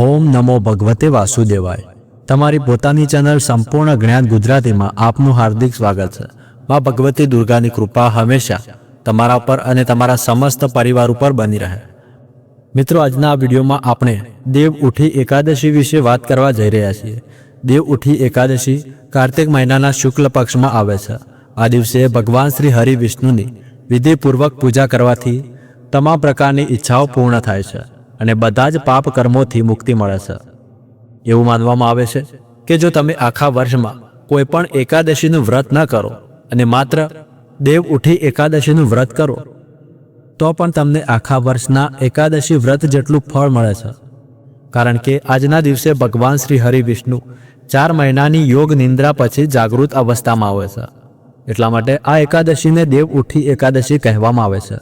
ઓમ નમો ભગવતે વાસુદેવાય. તમારી પોતાની ચેનલ સંપૂર્ણ જ્ઞાન ગુજરાતીમાં આપનું હાર્દિક સ્વાગત છે. માં ભગવતી દુર્ગાની કૃપા હંમેશા તમારા ઉપર અને તમારા સમસ્ત પરિવાર ઉપર બની રહે. મિત્રો, આજના આ વિડીયોમાં આપણે દેવ ઉઠી એકાદશી વિશે વાત કરવા જઈ રહ્યા છીએ. દેવ ઉઠી એકાદશી કાર્તિક મહિનાના શુક્લ પક્ષમાં આવે છે. આ દિવસે ભગવાન શ્રી હરિ વિષ્ણુની વિધિપૂર્વક પૂજા કરવાથી તમામ પ્રકારની ઈચ્છાઓ પૂર્ણ થાય છે. અને બધા જ પાપ કર્મોથી મુક્તિ મળે છે. એવું માનવામાં આવે છે કે જો તમે આખા વર્ષમાં કોઈ પણ એકાદશીનું વ્રત ન કરો અને માત્ર દેવ ઉઠી એકાદશીનું વ્રત કરો, તો પણ તમને આખા વર્ષના એકાદશી વ્રત જેટલું ફળ મળે છે. કારણ કે આજના દિવસે ભગવાન શ્રી હરિ વિષ્ણુ ચાર મહિનાની યોગ નિંદ્રા પછી જાગૃત અવસ્થામાં આવે છે. એટલા માટે આ એકાદશીને દેવ ઉઠી એકાદશી કહેવામાં આવે છે.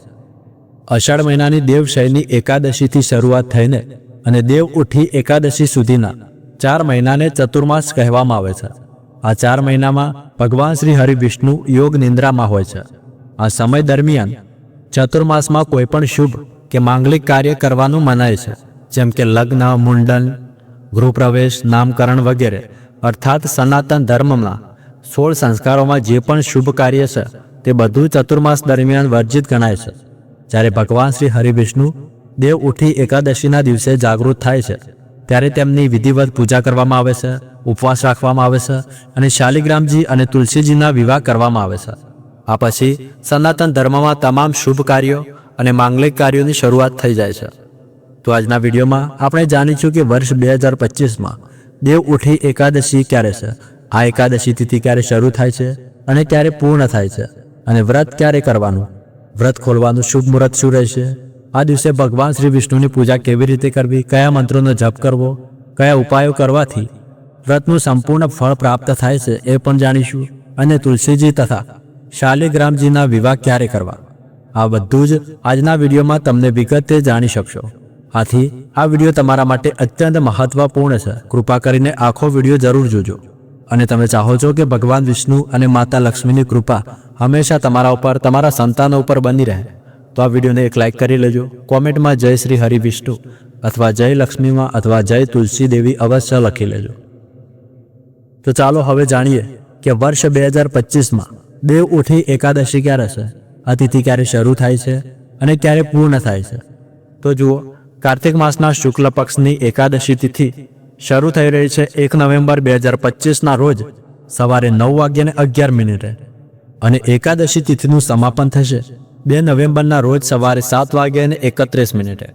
અષાઢ મહિનાની દેવશયની એકાદશીથી શરૂઆત થઈને અને દેવ ઉઠી એકાદશી સુધીના ચાર મહિનાને ચતુર્માસ કહેવામાં આવે છે. આ ચાર મહિનામાં ભગવાન શ્રી હરિ વિષ્ણુ યોગ નિંદ્રામાં હોય છે. આ સમય દરમિયાન ચતુર્માસમાં કોઈ પણ શુભ કે માંગલિક કાર્ય કરવાનું મનાય છે. જેમ કે લગ્ન, મુંડન, ગૃહપ્રવેશ, નામકરણ વગેરે. અર્થાત સનાતન ધર્મમાં સોળ સંસ્કારોમાં જે પણ શુભ કાર્ય છે, તે બધું ચતુર્માસ દરમિયાન વર્જિત ગણાય છે. જ્યારે ભગવાન શ્રી હરિવિષ્ણુ દેવ ઉઠી એકાદશીના દિવસે જાગૃત થાય છે, ત્યારે તેમની વિધિવત પૂજા કરવામાં આવે છે, ઉપવાસ રાખવામાં આવે છે અને શાલિગ્રામજી અને તુલસીજીના વિવાહ કરવામાં આવે છે. આ પછી સનાતન ધર્મમાં તમામ શુભ કાર્યો અને માંગલિક કાર્યોની શરૂઆત થઈ જાય છે. તો આજના વિડીયોમાં આપણે જાણીશું કે વર્ષ બે હજાર પચીસમાં દેવ ઉઠી એકાદશી ક્યારે છે, આ એકાદશી તિથિ ક્યારે શરૂ થાય છે અને ક્યારે પૂર્ણ થાય છે અને વ્રત ક્યારે કરવાનું વ્રત ખોલવાનું શુભ મુહૂર્ત શું રહેશે? આ દિવસે ભગવાન શ્રી વિષ્ણુની પૂજા કેવી રીતે કરવી? કયા મંત્રોનો જપ કરવો? કયા ઉપાયો કરવાથી વ્રતનું સંપૂર્ણ ફળ પ્રાપ્ત થાય છે એ પણ જાણીશું. અને તુલસીજી તથા શાલિગ્રામજીના વિવાહ ક્યારે કરવા? આ બધું જ આજના વિડીયોમાં તમને વિગતે જાણી શકશો. આથી આ વીડિયો તમારા માટે અત્યંત મહત્વપૂર્ણ છે. કૃપા કરીને આખો વીડિયો જરૂર જોજો. અને તમે ચાહો છો કે ભગવાન વિષ્ણુ અને માતા લક્ષ્મીની કૃપા હંમેશા તમારા ઉપર, તમારા સંતાનો ઉપર બની રહે. તો આ વિડીયોને એક લાઇક કરી લેજો. કોમેન્ટમાં જય શ્રી હરિ વિષ્ણુ અથવા જય લક્ષ્મીમાં અથવા જય તુલસી દેવી અવશ્ય લખી લેજો. તો ચાલો હવે જાણીએ કે વર્ષ બે હજાર પચીસમાં દેવ ઉઠી એકાદશી ક્યારે છે? આ તિથિ ક્યારે શરૂ થાય છે અને ક્યારે પૂર્ણ થાય છે? તો જુઓ, કાર્તિક માસના શુક્લ પક્ષની એકાદશી તિથિ શરૂ થઈ રહી છે એક નવેમ્બર બે હજાર પચીસના રોજ સવારે નવ વાગ્યાને અગિયાર મિનિટે અને એકાદશી તિથિનું સમાપન થશે. બે નવેમ્બરના રોજ સવારે સાત વાગ્યાને એકત્રીસ મિનિટે.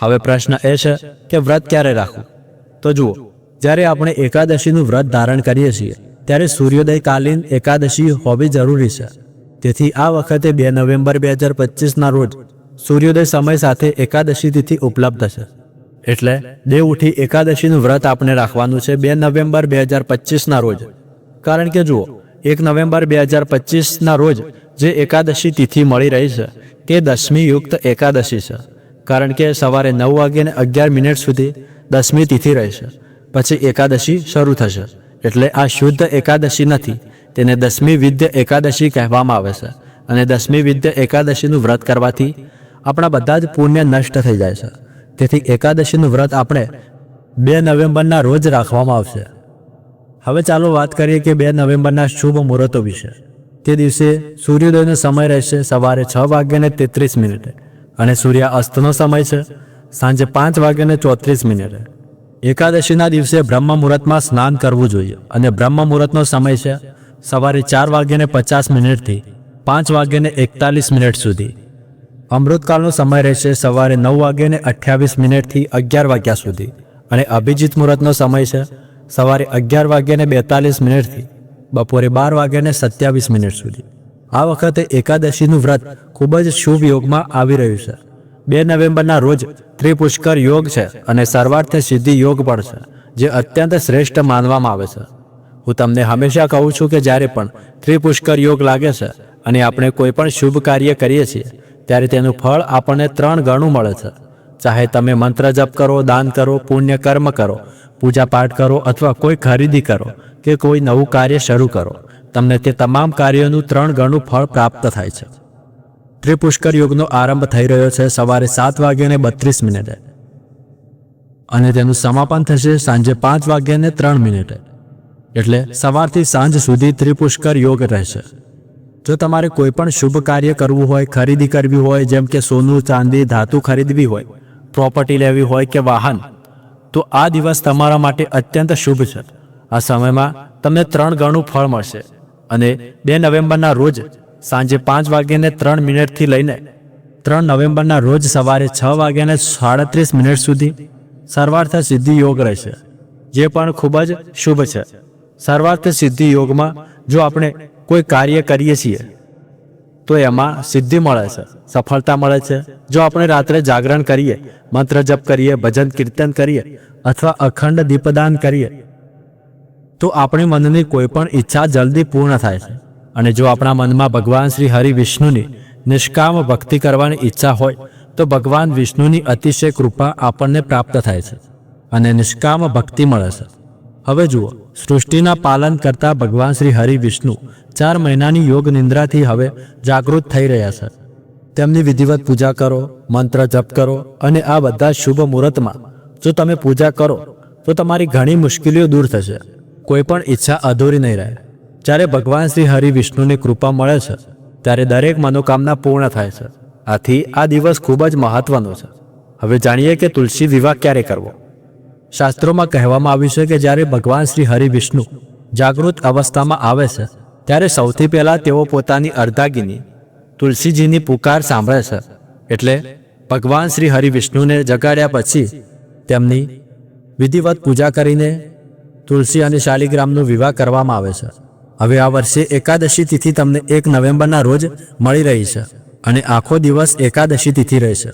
હવે પ્રશ્ન એ છે કે વ્રત ક્યારે રાખવું? તો જુઓ, જ્યારે આપણે એકાદશીનું વ્રત ધારણ કરીએ છીએ, ત્યારે સૂર્યોદય કાલીન એકાદશી હોવી જરૂરી છે. તેથી આ વખતે બે નવેમ્બર બે હજાર પચીસના રોજ સૂર્યોદય સમય સાથે એકાદશી તિથિ ઉપલબ્ધ છે. એટલે દેવઉઠી એકાદશીનું વ્રત આપણે રાખવાનું છે બે નવેમ્બર બે હજાર પચીસના રોજ. કારણ કે જુઓ, એક નવેમ્બર બે હજાર પચીસના રોજ જે એકાદશી તિથિ મળી રહી છે, તે દસમી યુક્ત એકાદશી છે. કારણ કે સવારે નવ વાગ્યાને અગિયાર મિનિટ સુધી દસમી તિથિ રહેશે પછી એકાદશી શરૂ થશે. એટલે આ શુદ્ધ એકાદશી નથી, તેને દસમી વિદ્ય એકાદશી કહેવામાં આવે છે. અને દસમી વિદ્ય એકાદશીનું વ્રત કરવાથી આપણા બધા જ પુણ્ય નષ્ટ થઈ જાય છે. તેથી એકાદશીનું વ્રત આપણે બે નવેમ્બરના રોજ રાખવામાં આવશે. હવે ચાલો વાત કરીએ કે બે નવેમ્બરના શુભ મુહૂર્તો વિશે. તે દિવસે સૂર્યોદયનો સમય રહેશે સવારે છ વાગ્યાને તેત્રીસ મિનિટે અને સૂર્ય અસ્તનો સમય છે સાંજે પાંચ વાગ્યાને ચોત્રીસ મિનિટે. એકાદશીના દિવસે બ્રહ્મ મુહૂર્તમાં સ્નાન કરવું જોઈએ અને બ્રહ્મ મુહૂર્તનો સમય છે સવારે ચાર વાગ્યાને પચાસ મિનિટથી પાંચ વાગ્યાને એકતાલીસ મિનિટ સુધી. અમૃતકાળનો સમય રહેશે સવારે નવ વાગ્યાને અઠ્યાવીસ મિનિટથી અગિયાર વાગ્યા સુધી. અને અભિજીત મુહૂર્તનો સમય છે સવારે અગિયાર વાગ્યાને બેતાલીસ મિનિટથી, બપોરે બાર વાગ્યાને સત્યાવીસ મિનિટ સુધી. આ વખતે એકાદશીનું વ્રત ખૂબ જ શુભ યોગમાં આવી રહ્યું છે. બે નવેમ્બરના રોજ ત્રિપુષ્કર યોગ છે અને સર્વાર્થ સિદ્ધિ યોગ પણ છે, જે અત્યંત શ્રેષ્ઠ માનવામાં આવે છે. હું તમને હંમેશા કહું છું કે જ્યારે પણ ત્રિપુષ્કર યોગ લાગે છે અને આપણે કોઈ પણ શુભ કાર્ય કરીએ છીએ ત્યારે તેનું ફળ આપણને ત્રણ ગણું મળે છે. ચાહે તમે મંત્ર જપ કરો, દાન કરો, પુણ્ય કર્મ કરો પૂજા પાઠ કરો અથવા કોઈ ખરીદી કરો કે કોઈ નવું કાર્ય શરૂ કરો, તમને તે તમામ કાર્યોનું ત્રણ ગણું ફળ પ્રાપ્ત થાય છે. ત્રિપુષ્કર યુગનો આરંભ થઈ રહ્યો છે સવારે સાત વાગ્યાને બત્રીસ મિનિટે. અને તેનું સમાપન થશે સાંજે પાંચ વાગ્યાને ત્રણ મિનિટે. એટલે સવારથી સાંજ સુધી ત્રિપુષ્કર યોગ રહેશે. જો તમારે કોઈ પણ શુભ કાર્ય કરવું હોય, ખરીદી કરવી હોય, જેમ કે સોનું, ચાંદી, ધાતુ ખરીદવી હોય, પ્રોપર્ટી લેવી હોય કે વાહન, તો આ દિવસ તમારા માટે અત્યંત શુભ છે. આ સમયમાં તમને ત્રણ ગણું ફળ મળશે અને બે નવેમ્બરના રોજ સાંજે પાંચ વાગ્યાને ત્રણ મિનિટથી લઈને ત્રણ નવેમ્બરના રોજ સવારે છ વાગ્યાને સાડત્રીસ મિનિટ સુધી સર્વાર્થ સિદ્ધિ યોગ રહેશે, જે પણ ખૂબ જ શુભ છે. સર્વાર્થ સિદ્ધિ યોગમાં જો આપણે કોઈ કાર્ય કરીએ છીએ, તો એમાં સિદ્ધિ મળે છે, સફળતા મળે છે. જો આપણે રાત્રે જાગરણ કરીએ, મંત્ર જપ કરીએ, ભજન કીર્તન કરીએ અથવા અખંડ દીપદાન કરીએ, તો આપણી મનની કોઈ પણ ઈચ્છા જલ્દી પૂર્ણ થાય છે. અને જો આપણા મનમાં ભગવાન શ્રી હરિ વિષ્ણુની નિષ્કામ ભક્તિ કરવાની ઈચ્છા હોય, તો ભગવાન વિષ્ણુની અતિશય કૃપા આપણને પ્રાપ્ત થાય છે અને નિષ્કામ ભક્તિ મળે છે. હવે જુઓ, સૃષ્ટિના પાલન કરતા ભગવાન શ્રી હરિ વિષ્ણુ ચાર મહિનાની યોગ નિંદ્રાથી હવે જાગૃત થઈ રહ્યા છે. તેમની વિધિવત પૂજા કરો, મંત્ર જપ કરો અને આ બધા શુભ મુહૂર્તમાં જો તમે પૂજા કરો, તો તમારી ઘણી મુશ્કેલીઓ દૂર થશે. કોઈ પણ ઈચ્છા અધૂરી નહીં રહે. જ્યારે ભગવાન શ્રી હરિ વિષ્ણુની કૃપા મળે છે, ત્યારે દરેક મનોકામના પૂર્ણ થાય છે. આથી આ દિવસ ખૂબ જ મહત્વનો છે. હવે જાણીએ કે તુલસી વિવાહ ક્યારે કરવો? શાસ્ત્રોમાં કહેવામાં આવ્યું છે કે જ્યારે ભગવાન શ્રી હરિ વિષ્ણુ જાગૃત અવસ્થામાં આવે છે, ત્યારે સૌથી પહેલાં તેઓ પોતાની અર્ધાગીની તુલસીજીની પુકાર સાંભળે છે. એટલે ભગવાન શ્રી હરિ વિષ્ણુને જગાડ્યા પછી તેમની વિધિવત પૂજા કરીને તુલસી અને શાલિગ્રામનો વિવાહ કરવામાં આવે છે. હવે આ વર્ષે એકાદશી તિથિ તમને એક નવેમ્બરના રોજ મળી રહી છે અને આખો દિવસ એકાદશી તિથિ રહેશે.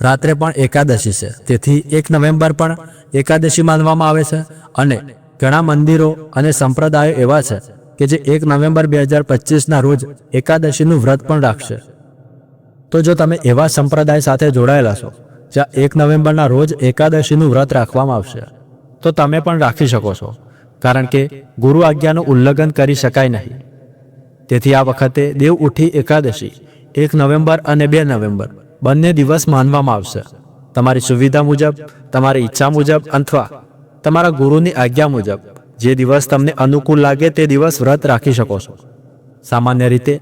રાત્રે પણ એકાદશી છે. તેથી એક નવેમ્બર પણ એકાદશી માનવામાં આવે છે અને ઘણા મંદિરો અને સંપ્રદાયો એવા છે કે જે એક નવેમ્બર બે હજાર પચીસના રોજ એકાદશીનું વ્રત પણ રાખશે. તો જો તમે એવા સંપ્રદાય સાથે જોડાયેલા છો, જ્યાં એક નવેમ્બરના રોજ એકાદશીનું વ્રત રાખવામાં આવશે, તો તમે પણ રાખી શકો છો, કારણ કે ગુરુ આજ્ઞાનું ઉલ્લંઘન કરી શકાય નહીં. તેથી આ વખતે દેવ ઉઠી એકાદશી, એક નવેમ્બર અને બે નવેમ્બર બંને દિવસ માનવામાં આવશે. તમારી સુવિધા મુજબ, તમારી ઈચ્છા મુજબ અથવા તમારા ગુરુની આજ્ઞા મુજબ, જે દિવસ તમને અનુકૂળ લાગે તે દિવસ વ્રત રાખી શકો છો. સામાન્ય રીતે,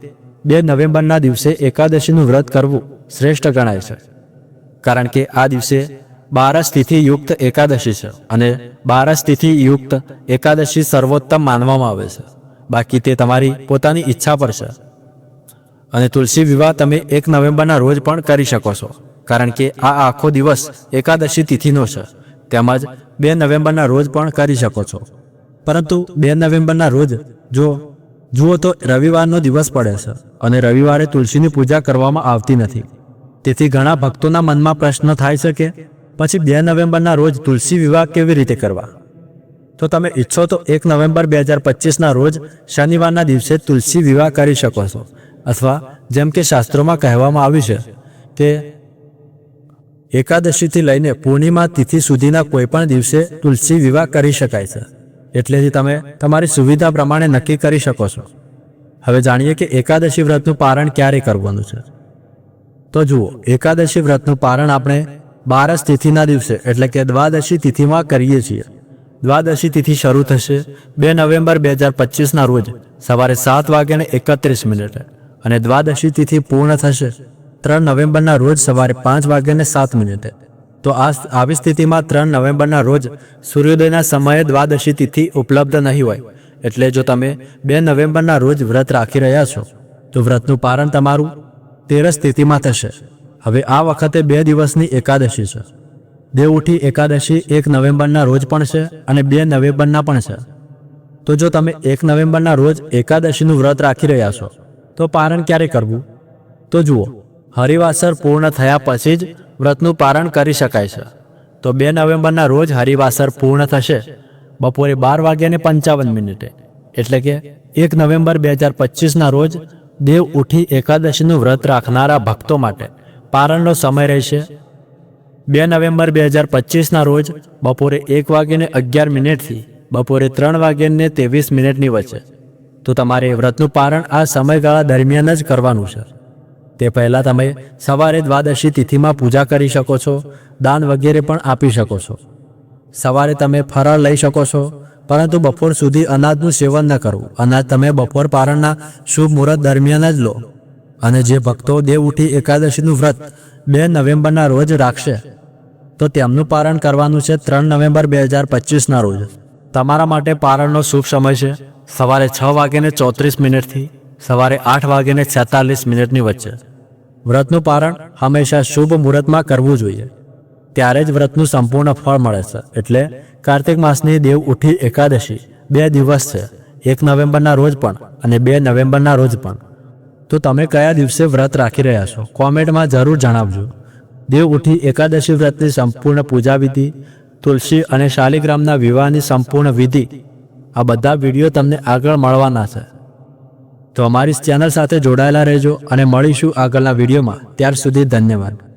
બે નવેમ્બરના દિવસે એકાદશીનું વ્રત કરવું શ્રેષ્ઠ ગણાય છે. કારણ કે આ દિવસે બારસ તિથિ યુક્ત એકાદશી છે અને બારસ તિથિ યુક્ત એકાદશી સર્વોત્તમ માનવામાં આવે છે. બાકી તે તમારી પોતાની ઈચ્છા પર છે. અને તુલસી વિવાહ તમે એક નવેમ્બરના રોજ પણ કરી શકો છો. કારણ કે આ આખો દિવસ એકાદશી તિથિનો છે. તેમજ બે નવેમ્બરના રોજ પણ કરી શકો છો. પરંતુ બે નવેમ્બરના રોજ જો, જુઓ તો રવિવારનો દિવસ પડે છે અને રવિવારે તુલસીની પૂજા કરવામાં આવતી નથી. તેથી ઘણા ભક્તોના મનમાં પ્રશ્ન થાય છે કે, પછી બે નવેમ્બરના રોજ તુલસી વિવાહ કેવી રીતે કરવા? તો તમે ઈચ્છો તો એક નવેમ્બર બે હજાર પચીસના રોજ શનિવારના દિવસે તુલસી વિવાહ કરી શકો છો. અથવા જેમ કે શાસ્ત્રોમાં કહેવામાં આવ્યું છે કે એકાદશીથી લઈને પૂર્ણિમા તિથિ સુધીના કોઈપણ દિવસે તુલસી વિવાહ કરી શકાય છે. એટલેથી તમે તમારી સુવિધા પ્રમાણે નક્કી કરી શકો છો. હવે જાણીએ કે એકાદશી વ્રતનું પારણ ક્યારે કરવાનું છે. તો જુઓ, એકાદશી વ્રતનું પારણ આપણે બારસ તિથિના દિવસે એટલે કે દ્વાદશી તિથિમાં કરીએ છીએ. દ્વાદશી તિથિ શરૂ થશે બે નવેમ્બર બે હજાર પચીસના રોજ, સવારે સાત વાગ્યાને એકત્રીસ મિનિટે અને દ્વાદશી તિથિ પૂર્ણ થશે ત્રણ નવેમ્બરના રોજ સવારે પાંચ વાગ્યાને સાત મિનિટે. તો આ આવી સ્થિતિમાં ત્રણ નવેમ્બરના રોજ સૂર્યોદયના સમયે દ્વાદશી તિથિ ઉપલબ્ધ નહીં હોય, એટલે જો તમે બે નવેમ્બરના રોજ વ્રત રાખી રહ્યા છો, તો વ્રતનું પારણ તમારું તેરસ સ્થિતિમાં થશે. હવે આ વખતે બે દિવસની એકાદશી છે. દેવ ઉઠી એકાદશી એક નવેમ્બરના રોજ પણ છે અને બે નવેમ્બરના પણ છે. તો જો તમે એક નવેમ્બરના રોજ એકાદશીનું વ્રત રાખી રહ્યા છો, તો પારણ ક્યારે કરવું? તો જુઓ, હરિવાસર પૂર્ણ થયા પછી જ વ્રતનું પારણ કરી શકાય છે. તો બે નવેમ્બરના રોજ હરિવાસર પૂર્ણ થશે, બપોરે બાર વાગ્યાને પંચાવન મિનિટે. એટલે કે એક નવેમ્બર બે હજાર પચીસના રોજ દેવ ઉઠી એકાદશીનું વ્રત રાખનારા ભક્તો માટે પારણનો સમય રહેશે બે નવેમ્બર બે હજાર પચીસના રોજ બપોરે એક વાગ્યે અગિયાર મિનિટથી બપોરે ત્રણ વાગ્યાને ત્રેવીસ મિનિટની વચ્ચે. તો તમારે વ્રતનું પારણ આ સમયગાળા દરમિયાન જ કરવાનું છે. તે પહેલાં તમે સવારે દ્વાદશી તિથિમાં પૂજા કરી શકો છો, દાન વગેરે પણ આપી શકો છો. સવારે તમે ફરાળ લઈ શકો છો, પરંતુ બપોર સુધી અનાજનું સેવન ન કરવું. અનાજ તમે બપોર પારણના શુભ મુહૂર્ત દરમિયાન જ લો. અને જે ભક્તો દેવ ઉઠી એકાદશીનું વ્રત બે નવેમ્બરના રોજ રાખશે તો તેમનું પારણ કરવાનું છે ત્રણ નવેમ્બર બે હજાર પચીસના રોજ. તમારા માટે પારણનો શુભ સમય છે. સવારે છ વાગ્યાને ચોત્રીસ મિનિટથી સવારે આઠ વાગ્યાને છેતાલીસ મિનિટની વચ્ચે. વ્રતનું પારણ હંમેશા શુભ મુહૂર્તમાં કરવું જોઈએ. ત્યારે જ વ્રતનું સંપૂર્ણ ફળ મળે છે. એટલે કાર્તિક માસની દેવ ઉઠી એકાદશી બે દિવસ છે. એક નવેમ્બરના રોજ પણ અને બે નવેમ્બરના રોજ પણ. તો તમે કયા દિવસે વ્રત રાખી રહ્યા છો? કોમેન્ટમાં જરૂર જણાવજો. દેવ ઉઠી એકાદશી વ્રતની સંપૂર્ણ પૂજા વિધિ, તુલસી અને શાલિગ્રામના વિવાહની સંપૂર્ણ વિધિ. આ બધા વીડિયો તમને આગળ મળવાના છે. તો અમારી ચેનલ સાથે જોડાયેલા રહેજો અને મળીશું આગળના વિડીયોમાં. ત્યાર સુધી ધન્યવાદ.